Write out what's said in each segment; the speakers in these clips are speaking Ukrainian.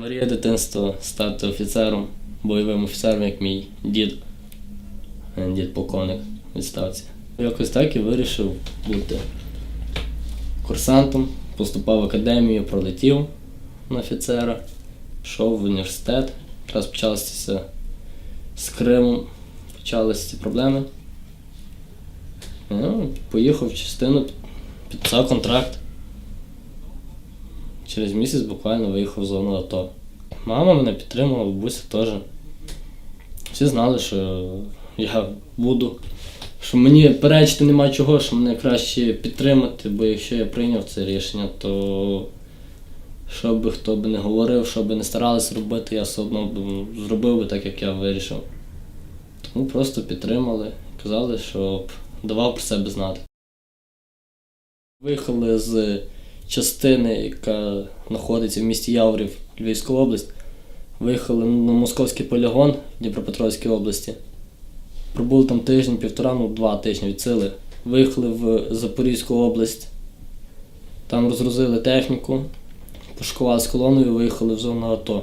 Мрія дитинства стати офіцером, бойовим офіцером, як мій дід, Е, дід полковник відставці. Якось так і вирішив бути курсантом, поступав в академію, пролетів на офіцера, йшов в університет. Якраз почалися з Кримом, почалися ці проблеми. Ну, поїхав в частину, підписав контракт. Через місяць буквально виїхав в зону АТО. Мама мене підтримала, бабуся теж. Всі знали, що я буду. Що мені перечити нема чого, що мене краще підтримати, бо якщо я прийняв це рішення, то що би хто би не говорив, що би не старалися робити, я все одно б зробив би так, як я вирішив. Тому просто підтримали, казали, щоб давав про себе знати. Виїхали з частини, яка знаходиться в місті Яворів, Львівська область. Виїхали на московський полігон в Дніпропетровській області. Пробули там тиждень, півтора, ну два тижні від сили. Виїхали в Запорізьку область. Там розгрузили техніку, пошкували з колоною виїхали в зону АТО.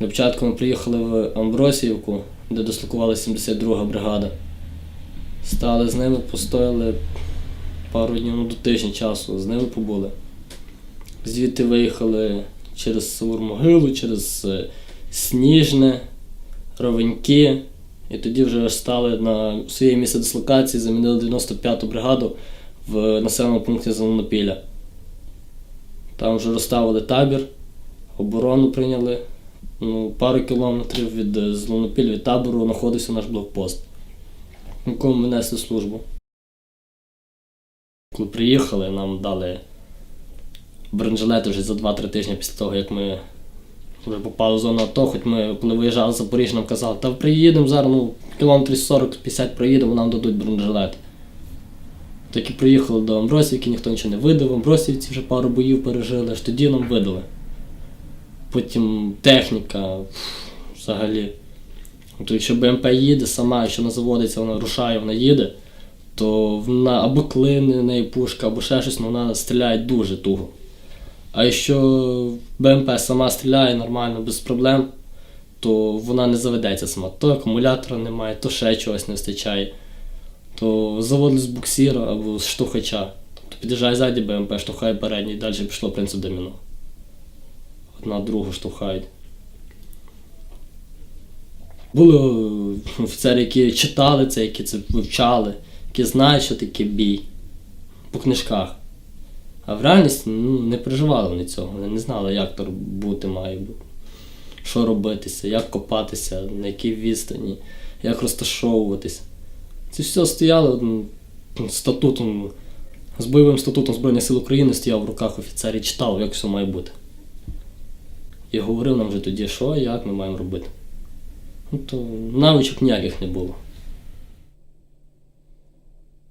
Для початку ми приїхали в Амбросіївку, де дислокувала 72-га бригада. Стали з ними, постояли пару днів ну, до тижня часу, з ними побули. Звідти виїхали через Савур-Могилу, через е, Сніжне, Ровеньки. І тоді вже стали на своє місце дислокації, замінили 95-ту бригаду в населеному пункті Зеленопілля. Там вже розставили табір, оборону прийняли. Ну, пару кілометрів від е, Зеленопілля, від табору знаходився наш блокпост, в якому ми несли службу. Коли приїхали, нам дали бронежилети вже за 2-3 тижні після того, як ми вже попали в зону АТО, хоч ми, коли виїжджали з Запоріжжя, нам казали, та приїдемо зараз, ну, кілометрів 40-50 проїдемо, нам дадуть бронежилет. Так і приїхали до Амбросівки, ніхто нічого не видав, в Амбросівці вже пару боїв пережили, аж тоді нам видали. Потім техніка взагалі. То якщо БМП їде сама, якщо вона заводиться, вона рушає, вона їде, то вона або клине в неї пушка, або ще щось, ну, вона стріляє дуже туго. А якщо БМП сама стріляє нормально, без проблем, то вона не заведеться сама. То акумулятора немає, то ще чогось не вистачає. То заводили з буксира або з штовхача. Тобто під'їжджає ззаді БМП, штовхає передній, далі пішло принцип доміно. Одна другу штовхають. Були е, офіцери, які читали це, які це вивчали, які знають, що таке бій по книжках. А в реальності ну, не переживали вони цього. Вони не знали, як то бути має бути. Що робитися, як копатися, на якій відстані, як розташовуватись. Це все стояло ну, статутом, з бойовим статутом Збройних сил України стояв в руках офіцер і читав, як все має бути. І говорив нам вже тоді, що, як ми маємо робити. Ну, то навичок ніяких не було.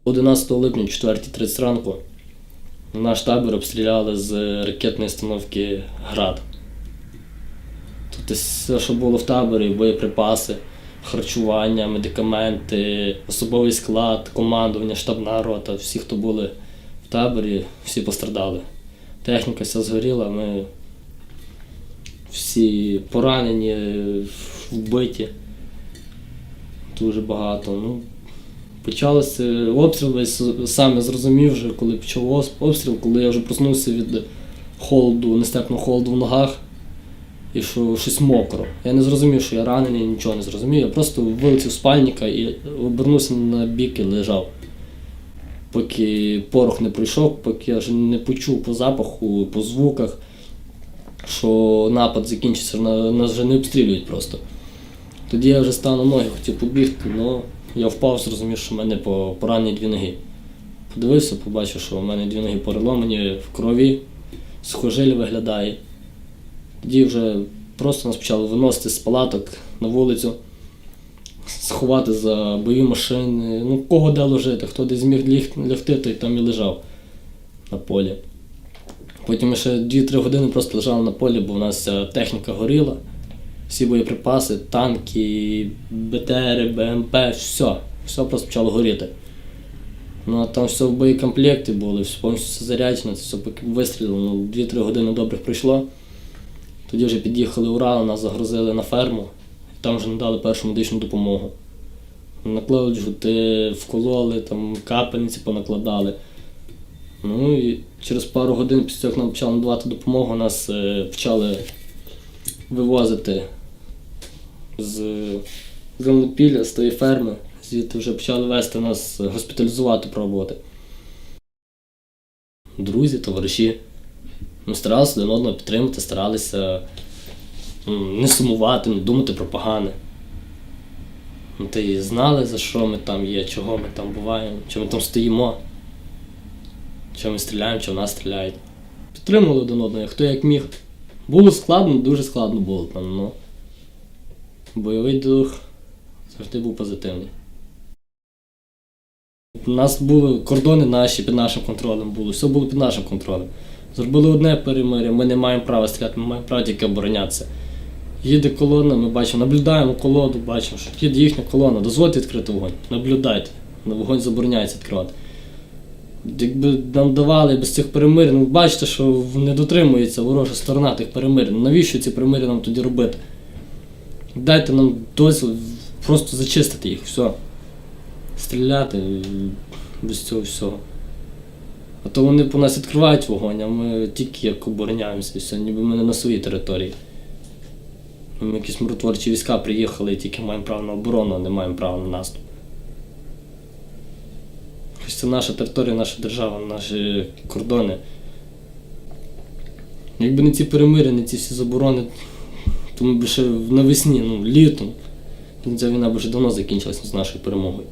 11 липня, 4.30 ранку, наш табір обстріляли з ракетної установки Град. Тобто все, що було в таборі, боєприпаси, харчування, медикаменти, особовий склад, командування, штабна рота, всі, хто були в таборі, всі пострадали. Техніка вся згоріла, ми всі поранені, вбиті. Дуже багато. Ну, Почалося обстріл, я зрозумів вже, коли почав обстріл, коли я вже проснувся від холоду, нестерпного холоду в ногах, і що щось мокро. Я не зрозумів, що я ранений, нічого не зрозумів. Я просто вилетів з спальника і обернувся на бік і лежав. Поки порох не пройшов, поки я вже не почув по запаху, по звуках, що напад закінчиться, нас вже не обстрілюють просто. Тоді я вже став на ноги, хотів побігти, але я впав, зрозумів, що в мене по- поранені дві ноги. Подивився, побачив, що в мене дві ноги переломані в крові, сухожиль виглядає. Тоді вже просто нас почали виносити з палаток на вулицю, сховати за бойові машини. Ну, кого де ложити, хто де зміг лягти, той там і лежав на полі. Потім ще 2-3 години просто лежали на полі, бо у нас вся техніка горіла. Всі боєприпаси, танки, БТРи, БМП, все. Все просто почало горіти. Ну а там все в боєкомплекті були, все повністю все заряджено, це все вистрілило, ну 2-3 години добрих пройшло. Тоді вже під'їхали Урали, нас загрузили на ферму, і там вже надали першу медичну допомогу. Наклали жгути, вкололи, там капельниці понакладали. Ну і через пару годин після того, як нам почали надавати допомогу, нас е, почали вивозити з Зеленопілля, з тої ферми. Звідти вже почали вести нас госпіталізувати, пробувати. Друзі, товариші. Ми старалися один одного підтримати, старалися не сумувати, не думати про погане. Ми та й знали, за що ми там є, чого ми там буваємо, чого ми там стоїмо, чого ми стріляємо, чого в нас стріляють. Підтримували один одного, хто як міг. Було складно, дуже складно було там, ну. Бойовий дух завжди був позитивний. У нас були кордони наші під нашим контролем було, все було під нашим контролем. Зробили одне перемир'я, ми не маємо права стріляти, ми маємо право тільки оборонятися. Їде колона, ми бачимо, наблюдаємо колоду, бачимо, що їде їхня колона, дозвольте відкрити вогонь, наблюдайте, вогонь забороняється відкривати. Якби нам давали без цих перемир'я, ну бачите, що не дотримується ворожа сторона тих перемир'я. Навіщо ці перемир'я нам тоді робити? Дайте нам дозвіл просто зачистити їх, все. Стріляти е, без цього всього. А то вони по нас відкривають вогонь, а ми тільки як обороняємося, і все, ніби ми не на своїй території. Ми якісь миротворчі війська приїхали і тільки маємо право на оборону, а не маємо права на наступ. Хоч це наша територія, наша держава, наші кордони. Якби не ці перемир'я, не ці всі заборони, то ми б ще навесні, ну, літом, ця війна б вже давно закінчилася з нашою перемогою.